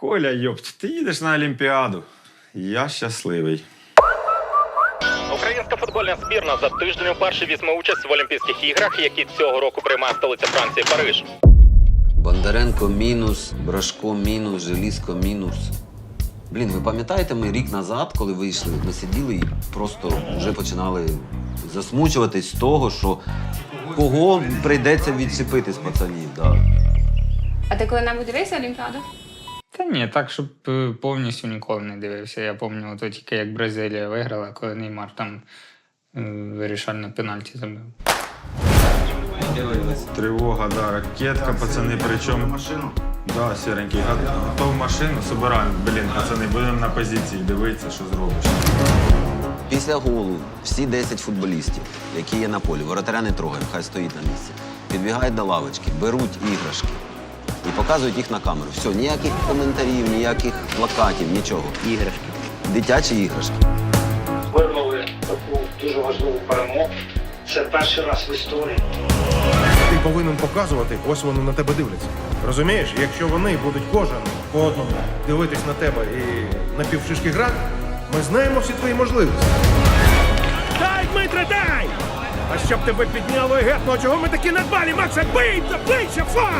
Коля, йопт, ти їдеш на Олімпіаду. Я щасливий. Українська футбольна збірна за тиждень вперше візьме участь в Олімпійських іграх, які цього року приймає столиця Франції Париж. Бондаренко мінус, Брашко мінус, Желізко мінус. Блін, ви пам'ятаєте, ми рік назад, коли вийшли, ми сиділи і просто вже починали засмучуватись з того, що кого прийдеться відчепити з пацанів. Да. А ти коли-небудь дивився Олімпіаду? Та ні, так, щоб е, повністю ніколи не дивився. Я пам'ятаю, то тільки як Бразилія виграла, коли Неймар там е, вирішальне пенальті забив. Тривога, да, ракетка, пацани, причому. Машину? Да, сіренький. Готов машину, собираємо. Блін, пацани, будемо на позиції дивитися, що зробиш. Після голу всі 10 футболістів, які є на полі, воротаря не трогаємо, хай стоїть на місці. Підбігають до лавочки, беруть іграшки і показують їх на камеру. Все, ніяких коментарів, ніяких плакатів, нічого. Іграшки. Дитячі іграшки. вирвали таку дуже важливу перемогу. Це перший раз в історії. Ти повинен показувати, ось вони на тебе дивляться. Розумієш, якщо вони будуть кожен по одному дивитись на тебе і на півшишки грати, ми знаємо всі твої можливості. Дай, Дмитре, дай! А щоб тебе підняло і гепнуло, чого ми такі надбалі, Макса, бий, бийся, фа!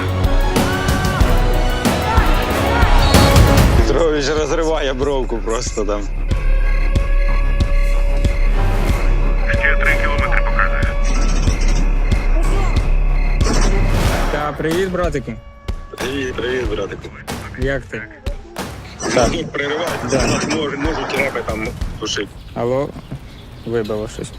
Петрович розриває бровку просто там. Та привіт, братику. Привіт, привіт, братику. Як ти? Переривайте, да. можуть, можуть реби там пошити. Алло, вибило щось.